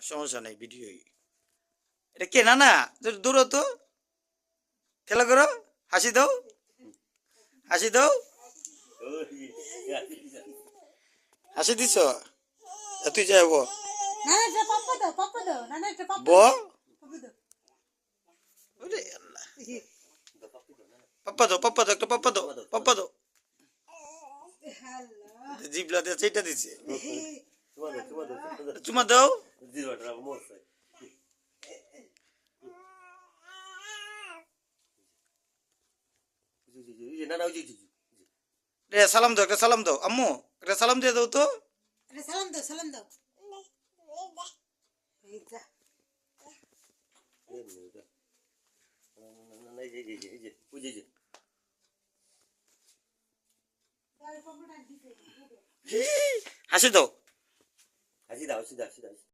সমস্যা নেই ভিডিও এটা কে না না দূর- দূর তো। খেলা করো হাসি দাও। হাসি দাও। হাসি দিছ? তুই যাই বো। না না পাপ্পা দাও পাপ্পা দাও। একটা পাপ্পা দাও পাপ্পা আল্লাহ জিবলা দিয়ে সেইটা দিছে. চুমা দাও। Zero, terlalu mosa. না না ওই যে রে সালাম দাও একটা সালাম দাও আম্মু একটা সালাম দিয়ে দাও তো সালাম দাও সালাম দাও হাসি দাও হাসি দাও হাসি দাও হাসি দাও